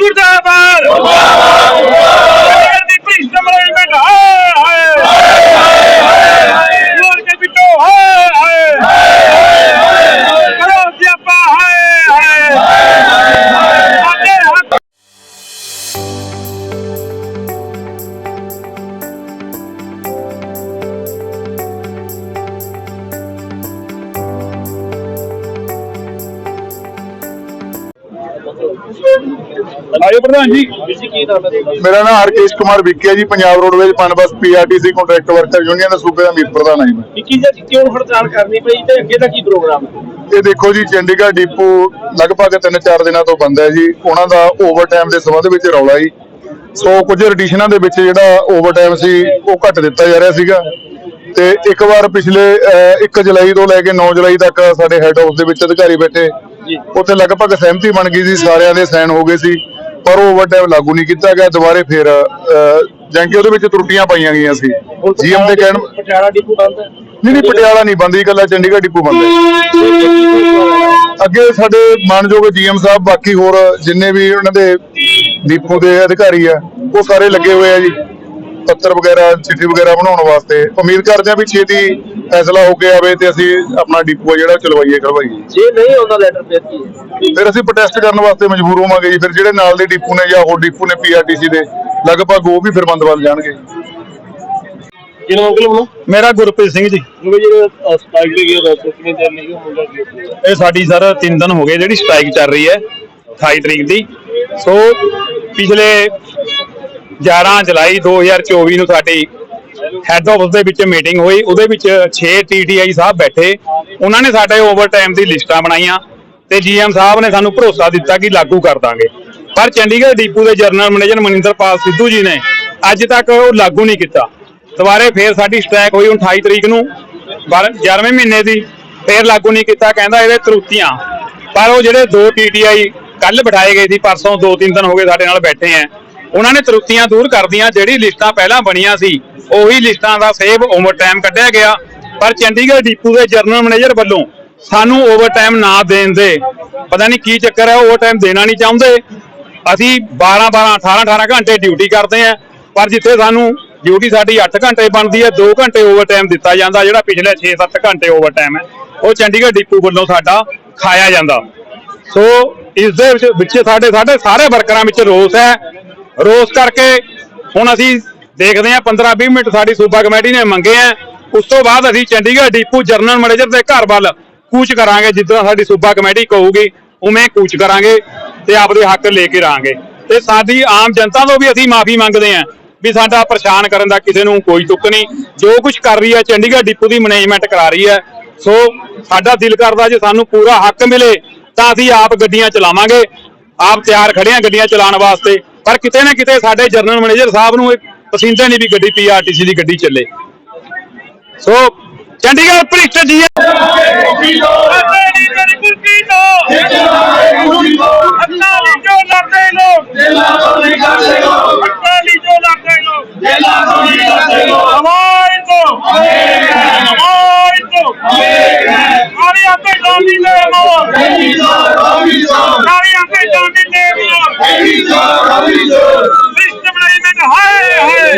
मुर्दाबाद ਆਇਓ ਪ੍ਰਧਾਨ ਜੀ। ਮੇਰਾ ਨਾਮ ਹਰਕੇਸ਼ ਕੁਮਾਰ ਵਿੱਕੀ ਹੈ ਜੀ Punjab roadways Punbus PRTC contract worker union ਦੇ ਸੂਬੇ ਦਾ ਮੀਤ ਪ੍ਰਧਾਨ ਹਾਂ ਜੀ ਮੈਂ। ਕੀ ਜੀ ਕਿਉਂ ਹੜਤਾਲ ਕਰਨੀ ਪਈ ਤੇ ਅੱਗੇ ਦਾ ਕੀ ਪ੍ਰੋਗਰਾਮ? ਹੈ ਇਹ ਦੇਖੋ ਜੀ ਚੰਡੀਗੜ੍ਹ ਡਿਪੂ ਲਗਭਗ 3-4 ਦਿਨਾਂ ਤੋਂ ਬੰਦ ਹੈ ਜੀ। ਉਹਨਾਂ ਦਾ ਓਵਰਟਾਈਮ ਦੇ ਸੰਬੰਧ ਵਿੱਚ ਰੌਲਾ ਜੀ। ਸੋ ਕੁਝ ਰਡੀਸ਼ਨਾਂ ਦੇ ਵਿੱਚ ਜਿਹੜਾ ਓਵਰਟਾਈਮ ਸੀ ਉਹ ਘੱਟ ਦਿੱਤਾ ਜਾ ਰਿਹਾ ਸੀਗਾ। ਤੇ ਇੱਕ ਵਾਰ ਪਿਛਲੇ 1 ਜੁਲਾਈ ਤੋਂ ਲੈ ਕੇ 9 ਜੁਲਾਈ ਤੱਕ ਸਾਡੇ ਹੈੱਡ ਹਾਊਸ ਦੇ ਵਿੱਚ ਅਧਿਕਾਰੀ ਬੈਠੇ। ਉੱਥੇ ਲਗਭਗ ਸਹਿਮਤੀ ਬਣ ਗਈ ਸੀ ਸਾਰਿਆਂ ਦੇ ਸਾਈਨ ਹੋ ਗਏ ਸੀ ਪਰ ਓਵਰਟਾਈਮ ਲਾਗੂ ਨਹੀਂ ਕੀਤਾ ਗਿਆ। ਦੁਬਾਰੇ ਫਿਰ ਜੰਕੇ ਉਹਦੇ ਵਿੱਚ ਤਰੁੱਟੀਆਂ ਪਾਈਆਂ ਗਈਆਂ ਸੀ। ਜੀਐਮ ਦੇ ਕਹਿਣ ਪਟਿਆਲਾ ਡਿਪੂ ਬੰਦ ਨਹੀਂ ਨਹੀਂ ਪਟਿਆਲਾ ਨਹੀਂ ਬੰਦ ਇਕੱਲਾ ਚੰਡੀਗੜ੍ਹ ਡਿਪੂ ਬੰਦ ਹੈ। ਅੱਗੇ ਸਾਡੇ ਮਾਨਯੋਗ ਜੀਐਮ ਸਾਹਿਬ ਬਾਕੀ ਹੋਰ ਜਿੰਨੇ ਵੀ ਉਹਨਾਂ ਦੇ ਡਿਪੂ ਦੇ ਅਧਿਕਾਰੀ ਆ ਉਹ ਸਾਰੇ ਲੱਗੇ ਹੋਏ ਆ ਜੀ। ਪੱਤਰ ਵਗੈਰਾ ਚਿੱਠੀ ਵਗੈਰਾ ਬਣਾਉਣ ਵਾਸਤੇ। ਉਮੀਦ ਕਰਦੇ ਆ ਵੀ ਛੇਤੀ ਫੈਸਲਾ ਹੋ ਕੇ ਆਵੇ ਤੇ ਅਸੀਂ ਆਪਣਾ ਡਿਪੂ ਆ ਜਿਹੜਾ ਚਲਵਾਈਏ ਕਰਵਾਈਏ। ਜੇ ਨਹੀਂ ਆਉਂਦਾ ਲੈਟਰ ਫਿਰ ਕੀ ਹੈ? ਫਿਰ ਅਸੀਂ ਪ੍ਰੋਟੈਸਟ ਕਰਨ ਵਾਸਤੇ ਮਜਬੂਰ ਹੋਵਾਂਗੇ ਜੀ। ਫਿਰ ਜਿਹੜੇ ਨਾਲ ਦੇ ਡਿਪੂ ਨੇ ਜਾਂ ਹੋਰ ਡਿਪੂ ਨੇ ਪੀਆਰਟੀਸੀ ਦੇ ਲਗਭਗ ਉਹ ਵੀ ਫਿਰ ਬੰਦ ਵੱਲ ਜਾਣਗੇ ਅੰਕਲ ਮੇਰਾ ਗੁਰਪ੍ਰੀਤ ਸਿੰਘ ਜੀ। ਉਹ ਜਿਹੜਾ ਸਟ੍ਰਾਈਕ ਦੇ ਗਿਆ ਦੱਸੋ ਕਿੰਨੇ ਦਿਨ ਨਹੀਂ ਉਹ ਮੁੰਡਾ ਕੀ ਹੋਇਆ ਇਹ ਸਾਡੀ ਸਰ 3 ਦਿਨ ਹੋ ਗਏ ਜਿਹੜੀ ਸਟ੍ਰਾਈਕ ਚੱਲ ਰਹੀ ਹੈ 28 ਤਰੀਕ ਦੀ। ਸੋ ਪਿਛਲੇ 11 ਜੁਲਾਈ 2024 ਨੂੰ ਸਾਡੀ ਹੈੱਡ ਆਫਿਸ ਦੇ ਵਿੱਚ ਮੀਟਿੰਗ ਹੋਈ। ਉਹਦੇ ਵਿੱਚ 6 ਟੀਟੀਆਈ ਸਾਹਿਬ ਬੈਠੇ। ਉਹਨਾਂ ਨੇ ਸਾਡੇ ਓਵਰਟਾਈਮ ਦੀ ਲਿਸਟਾਂ ਬਣਾਈਆਂ ਤੇ ਜੀਐਮ ਸਾਹਿਬ ਨੇ ਸਾਨੂੰ ਭਰੋਸਾ ਦਿੱਤਾ ਕਿ ਲਾਗੂ ਕਰ ਦਾਂਗੇ। ਪਰ ਚੰਡੀਗੜ੍ਹ ਡੀਪੂ ਦੇ ਜਨਰਲ ਮੈਨੇਜਰ ਮਨਿੰਦਰਪਾਲ ਸਿੱਧੂ ਜੀ ਨੇ ਅੱਜ ਤੱਕ ਉਹ ਲਾਗੂ ਨਹੀਂ ਕੀਤਾ। ਦੁਬਾਰੇ ਫੇਰ ਸਾਡੀ ਸਟ੍ਰਾਈਕ ਹੋਈ 28 ਤਰੀਕ ਨੂੰ। 11ਵੇਂ ਮਹੀਨੇ ਦੀ ਫੇਰ ਲਾਗੂ ਨਹੀਂ ਕੀਤਾ। ਕਹਿੰਦਾ ਇਹਦੇ ਤਰੁੱਤੀਆਂ। ਪਰ ਉਹ ਜਿਹੜੇ ਦੋ ਟੀਟੀਆਈ ਕੱਲ ਬਿਠਾਏ ਗਏ ਸੀ, ਪਰਸੋਂ ਦੋ ਤਿੰਨ ਦਿਨ ਹੋ ਗਏ ਸਾਡੇ ਨਾਲ ਬੈਠੇ ਆ। ਉਹਨਾਂ ਨੇ ਤਰੁੱਤੀਆਂ ਦੂਰ ਕਰਦੀਆਂ ਜਿਹੜੀ ਲਿਸਟਾਂ ਪਹਿਲਾਂ ਬਣੀਆਂ ਸੀ, ਉਹੀ ਲਿਸਟਾਂ ਦਾ ਸੇਵ ਓਵਰ ਟਾਈਮ ਕੱਢਿਆ ਗਿਆ। ਪਰ ਚੰਡੀਗੜ੍ਹ ਡਿਪੂ ਦੇ ਜਨਰਲ ਮੈਨੇਜਰ ਵੱਲੋਂ ਸਾਨੂੰ ਓਵਰ ਟਾਈਮ ਨਾ ਦੇਣ ਦੇ, ਪਤਾ ਨਹੀਂ ਕੀ ਚੱਕਰ ਹੈ ਓਵਰ ਟਾਈਮ ਦੇਣਾ ਨਹੀਂ ਚਾਹੁੰਦੇ। ਅਸੀਂ 12 12 18 18 ਘੰਟੇ ਡਿਊਟੀ ਕਰਦੇ ਆ ਪਰ ਜਿੱਥੇ ਸਾਨੂੰ ਡਿਊਟੀ ਸਾਡੀ 8 ਘੰਟੇ ਬਣਦੀ ਹੈ 2 ਘੰਟੇ ਓਵਰ ਟਾਈਮ ਦਿੱਤਾ ਜਾਂਦਾ, ਜਿਹੜਾ ਪਿਛਲੇ 6-7 ਘੰਟੇ ਓਵਰ ਟਾਈਮ ਹੈ, ਉਹ ਚੰਡੀਗੜ੍ਹ ਡਿਪੂ ਵੱਲੋਂ ਸਾਡਾ ਖਾਇਆ ਜਾਂਦਾ। ਸੋ ਇਸ ਦੇ ਵਿੱਚ ਸਾਡੇ ਸਾਡੇ ਸਾਰੇ ਵਰਕਰਾਂ ਵਿੱਚ ਰੋਸ ਹੈ ਰੋਸ ਕਰਕੇ ਹੁਣ ਅਸੀਂ ਦੇਖਦੇ ਹਾਂ 15-20 ਮਿੰਟ ਸਾਡੀ ਸੂਬਾ ਕਮੇਟੀ ਨੇ ਮੰਗੇ ਆ ਉਸ ਤੋਂ ਬਾਅਦ ਅਸੀਂ ਚੰਡੀਗੜ੍ਹ, ਡਿਪੂ ਜਨਰਲ ਮੈਨੇਜਰ ਦੇ ਘਰ ਵੱਲ ਕੂਚ ਕਰਾਂਗੇ, ਜਿੱਦਾਂ ਸਾਡੀ ਸੂਬਾ ਕਮੇਟੀ ਕਹੂਗੀ, ਉਵੇਂ ਕੂਚ ਕਰਾਂਗੇ ਤੇ ਆਪਦੇ ਹੱਕ ਲੈ ਕੇ ਰਾਂਗੇ। ਤੇ ਸਾਡੀ ਆਮ ਜਨਤਾ ਤੋਂ ਵੀ ਅਸੀਂ ਮਾਫੀ ਮੰਗਦੇ ਹਾਂ ਵੀ ਸਾਡਾ ਪਰੇਸ਼ਾਨ ਕਰਨ ਦਾ ਕਿਸੇ ਨੂੰ ਕੋਈ ਤੁੱਕ ਨਹੀਂ। ਜੋ ਕੁਝ ਕਰ ਰਹੀ ਹੈ, ਚੰਡੀਗੜ੍ਹ, ਡਿਪੂ ਦੀ ਮੈਨੇਜਮੈਂਟ ਕਰਾ ਰਹੀ ਹੈ। ਸੋ ਸਾਡਾ ਦਿਲ ਕਰਦਾ ਜੇ ਸਾਨੂੰ ਪੂਰਾ ਹੱਕ ਮਿਲੇ ਤਾਂ ਅਸੀਂ ਆਪ ਗੱਡੀਆਂ ਚਲਾਵਾਂਗੇ। ਆਪ ਤਿਆਰ ਖੜੇ ਹਾਂ ਗੱਡੀਆਂ ਚਲਾਉਣ ਵਾਸਤੇ। ਪਰ ਕਿਤੇ ਨਾ ਕਿਤੇ ਸਾਡੇ ਜਨਰਲ ਮੈਨੇਜਰ ਸਾਹਿਬ ਨੂੰ ਇਹ ਪਸੰਦ ਨਹੀਂ ਵੀ ਗੱਡੀ ਪੀਆਰਟੀਸੀ ਦੀ ਗੱਡੀ ਚੱਲੇ। ਸੋ ਚੰਡੀਗੜ੍ਹ ਭ੍ਰਿਸ਼ਟ ਜੀ ਅਕਾਲੀ ਦਲ ਕੁਰਕੀ ਦੇ ਮੋਰ ਸਿਸਟਮ ਨਹੀਂ ਮੈਂ ਹਾਏ ਹਾਏ।